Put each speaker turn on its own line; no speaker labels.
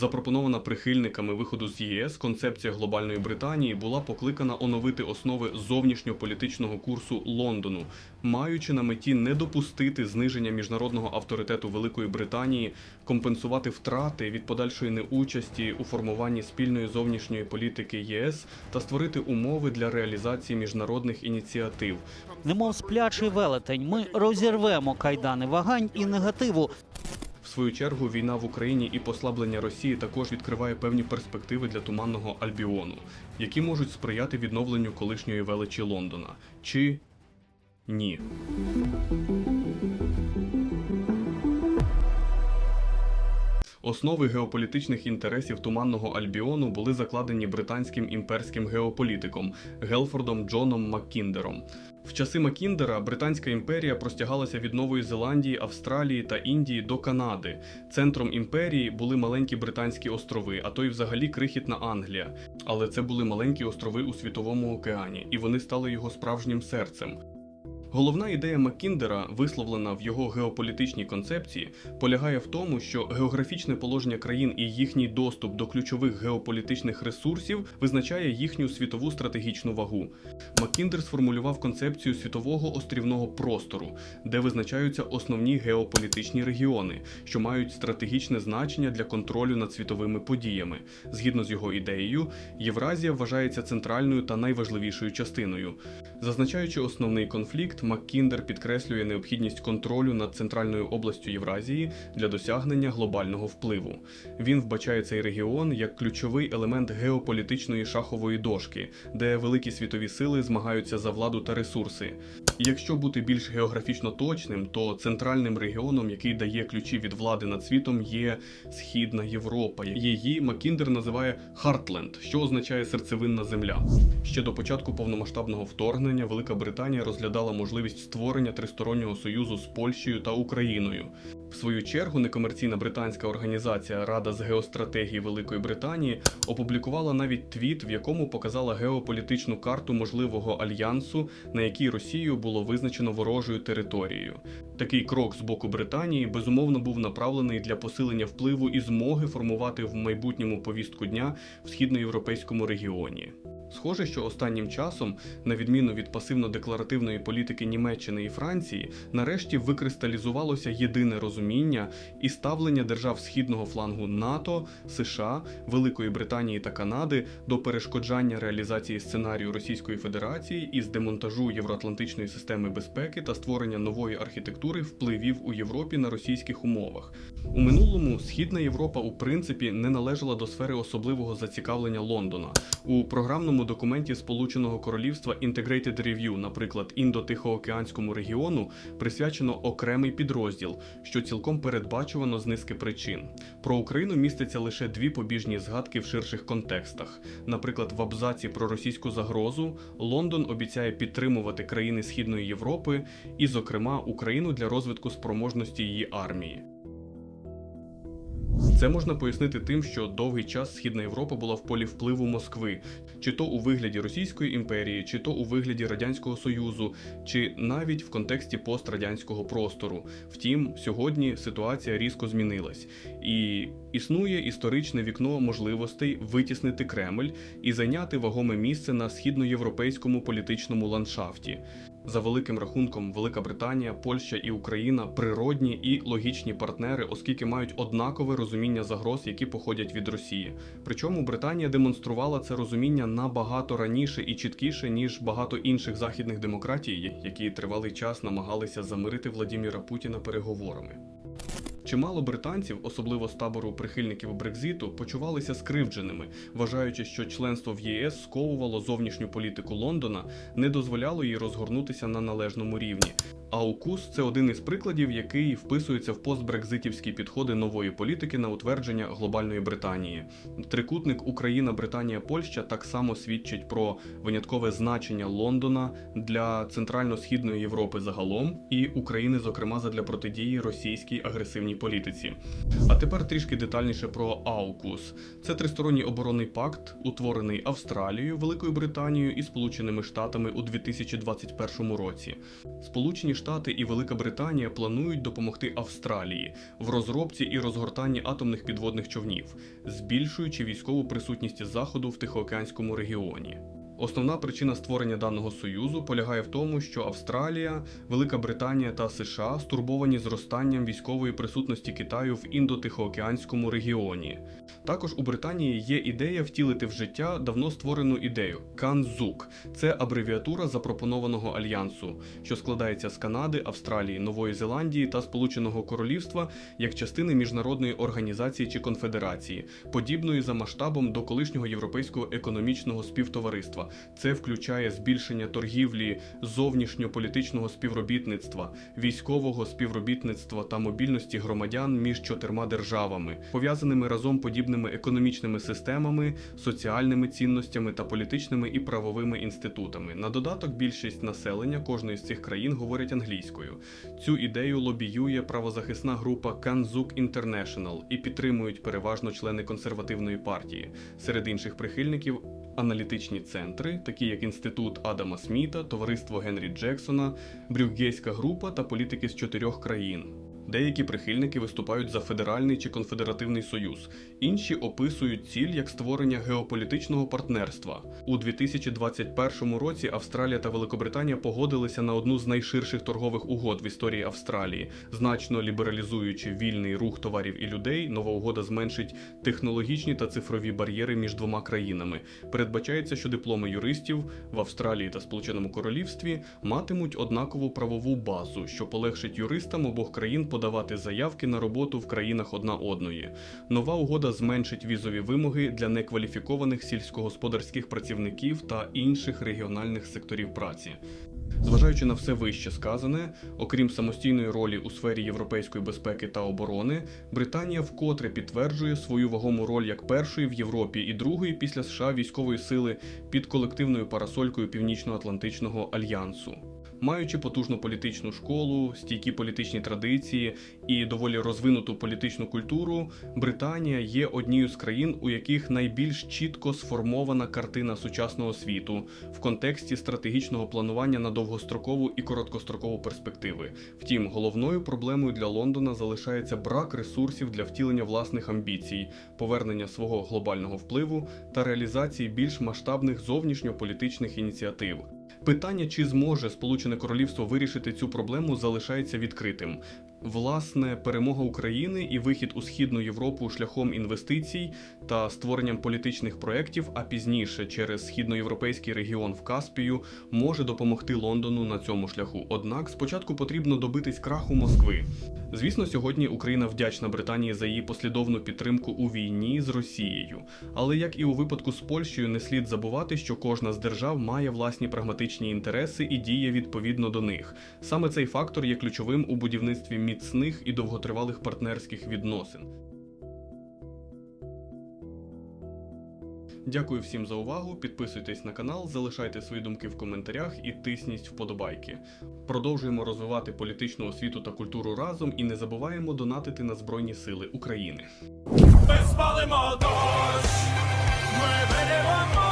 Запропонована прихильниками виходу з ЄС, концепція глобальної Британії була покликана оновити основи зовнішньополітичного курсу Лондону, маючи на меті не допустити зниження міжнародного авторитету Великої Британії, компенсувати втрати від подальшої неучасті у формуванні спільної зовнішньої політики ЄС та створити умови для реалізації міжнародних ініціатив,
Немов сплячий велетень, ми розірвемо кайдани вагань і негативу.
В свою чергу, війна в Україні і послаблення Росії також відкриває певні перспективи для туманного Альбіону, які можуть сприяти відновленню колишньої величі Лондона. Чи ні? Основи геополітичних інтересів туманного Альбіону були закладені британським імперським геополітиком Гелфордом Джоном Маккіндером. В часи Макіндера Британська імперія простягалася від Нової Зеландії, Австралії та Індії до Канади. Центром імперії були маленькі британські острови, а то й взагалі крихітна Англія. Але це були маленькі острови у світовому океані, і вони стали його справжнім серцем. Головна ідея Маккіндера, висловлена в його геополітичній концепції, полягає в тому, що географічне положення країн і їхній доступ до ключових геополітичних ресурсів визначає їхню світову стратегічну вагу. Маккіндер сформулював концепцію світового острівного простору, де визначаються основні геополітичні регіони, що мають стратегічне значення для контролю над світовими подіями. Згідно з його ідеєю, Євразія вважається центральною та найважливішою частиною. Зазначаючи основний конфлікт, Маккіндер підкреслює необхідність контролю над центральною областю Євразії для досягнення глобального впливу. Він вбачає цей регіон як ключовий елемент геополітичної шахової дошки, де великі світові сили змагаються за владу та ресурси. Якщо бути більш географічно точним, то центральним регіоном, який дає ключі від влади над світом, є Східна Європа. Її Макіндер називає Хартленд, що означає серцевинна земля. Ще до початку повномасштабного вторгнення Велика Британія розглядала можливість створення тристороннього союзу з Польщею та Україною. В свою чергу, некомерційна британська організація Рада з геостратегії Великої Британії опублікувала навіть твіт, в якому показала геополітичну карту можливого альянсу, на якій Росію було визначено ворожою територією. Такий крок з боку Британії безумовно був направлений для посилення впливу і змоги формувати в майбутньому повістку дня в східноєвропейському регіоні. Схоже, що останнім часом, на відміну від пасивно-декларативної політики Німеччини і Франції, нарешті викристалізувалося єдине розуміння і ставлення держав східного флангу НАТО, США, Великої Британії та Канади до перешкоджання реалізації сценарію Російської Федерації із демонтажу євроатлантичної системи безпеки та створення нової архітектури впливів у Європі на російських умовах. У минулому Східна Європа у принципі не належала до сфери особливого зацікавлення Лондона. У програмному документі Сполученого Королівства Integrated Review, наприклад, індо-тихоокеанському регіону, присвячено окремий підрозділ, що цілком передбачувано з низки причин. Про Україну містяться лише дві побіжні згадки в ширших контекстах. Наприклад, в абзаці про російську загрозу Лондон обіцяє підтримувати країни Східної Європи і, зокрема, Україну для розвитку спроможності її армії. Це можна пояснити тим, що довгий час Східна Європа була в полі впливу Москви, чи то у вигляді Російської імперії, чи то у вигляді Радянського Союзу, чи навіть в контексті пострадянського простору. Втім, сьогодні ситуація різко змінилась, і існує історичне вікно можливостей витіснити Кремль і зайняти вагоме місце на східноєвропейському політичному ландшафті. За великим рахунком, Велика Британія, Польща і Україна природні і логічні партнери, оскільки мають однакове розуміння загроз, які походять від Росії. Причому Британія демонструвала це розуміння набагато раніше і чіткіше, ніж багато інших західних демократій, які тривалий час намагалися замирити Владіміра Путіна переговорами. Чимало британців, особливо з табору прихильників Брекзиту, почувалися скривдженими, вважаючи, що членство в ЄС сковувало зовнішню політику Лондона, не дозволяло їй розгорнутися на належному рівні. А укус це один із прикладів, який вписується в постбрекзитівські підходи нової політики на утвердження глобальної Британії. Трикутник Україна, Британія, Польща так само свідчить про виняткове значення Лондона для центрально-східної Європи загалом і України, зокрема, задля протидії російській агресивній політиці. А тепер трішки детальніше про AUKUS. Це тристоронній оборонний пакт, утворений Австралією, Великою Британією і Сполученими Штатами у 2021 році. Сполучені Штати і Велика Британія планують допомогти Австралії в розробці і розгортанні атомних підводних човнів, збільшуючи військову присутність Заходу в Тихоокеанському регіоні. Основна причина створення даного союзу полягає в тому, що Австралія, Велика Британія та США стурбовані зростанням військової присутності Китаю в індотихоокеанському регіоні. Також у Британії є ідея втілити в життя давно створену ідею Канзук. Це абревіатура запропонованого альянсу, що складається з Канади, Австралії, Нової Зеландії та Сполученого Королівства як частини міжнародної організації чи конфедерації, подібної за масштабом до колишнього європейського економічного співтовариства. Це включає збільшення торгівлі, зовнішньополітичного співробітництва, військового співробітництва та мобільності громадян між чотирма державами, пов'язаними разом подібними економічними системами, соціальними цінностями та політичними і правовими інститутами. На додаток, більшість населення кожної з цих країн говорять англійською. Цю ідею лобіює правозахисна група Kanzuk International і підтримують переважно члени консервативної партії. Серед інших прихильників аналітичні центри, такі як Інститут Адама Сміта, Товариство Генрі Джексона, Брюггейська група та політики з чотирьох країн. Деякі прихильники виступають за федеральний чи конфедеративний союз, інші описують ціль як створення геополітичного партнерства. У 2021 році Австралія та Великобританія погодилися на одну з найширших торгових угод в історії Австралії, значно лібералізуючи вільний рух товарів і людей. Нова угода зменшить технологічні та цифрові бар'єри між двома країнами. Передбачається, що дипломи юристів в Австралії та Сполученому Королівстві матимуть однакову правову базу, що полегшить юристам обох країн подавати заявки на роботу в країнах одна одної. Нова угода зменшить візові вимоги для некваліфікованих сільськогосподарських працівників та інших регіональних секторів праці. Зважаючи на все вище сказане, окрім самостійної ролі у сфері європейської безпеки та оборони, Британія вкотре підтверджує свою вагому роль як першої в Європі і другої після США військової сили під колективною парасолькою Північно-Атлантичного альянсу. Маючи потужну політичну школу, стійкі політичні традиції і доволі розвинуту політичну культуру, Британія є однією з країн, у яких найбільш чітко сформована картина сучасного світу в контексті стратегічного планування на довгострокову і короткострокову перспективи. Втім, головною проблемою для Лондона залишається брак ресурсів для втілення власних амбіцій, повернення свого глобального впливу та реалізації більш масштабних зовнішньополітичних ініціатив. Питання, чи зможе Сполучене Королівство вирішити цю проблему, залишається відкритим. Власне, перемога України і вихід у східну Європу шляхом інвестицій та створенням політичних проєктів, а пізніше через східноєвропейський регіон в Каспію, може допомогти Лондону на цьому шляху. Однак спочатку потрібно добитись краху Москви. Звісно, сьогодні Україна вдячна Британії за її послідовну підтримку у війні з Росією. Але як і у випадку з Польщею, не слід забувати, що кожна з держав має власні прагматичні інтереси і діє відповідно до них. Саме цей фактор є ключовим у будівництві міцних і довготривалих партнерських відносин. Дякую всім за увагу. Підписуйтесь на канал, залишайте свої думки в коментарях і тисніть вподобайки. Продовжуємо розвивати політичну освіту та культуру разом і не забуваємо донатити на Збройні Сили України.
Ми спалимо дощ, ми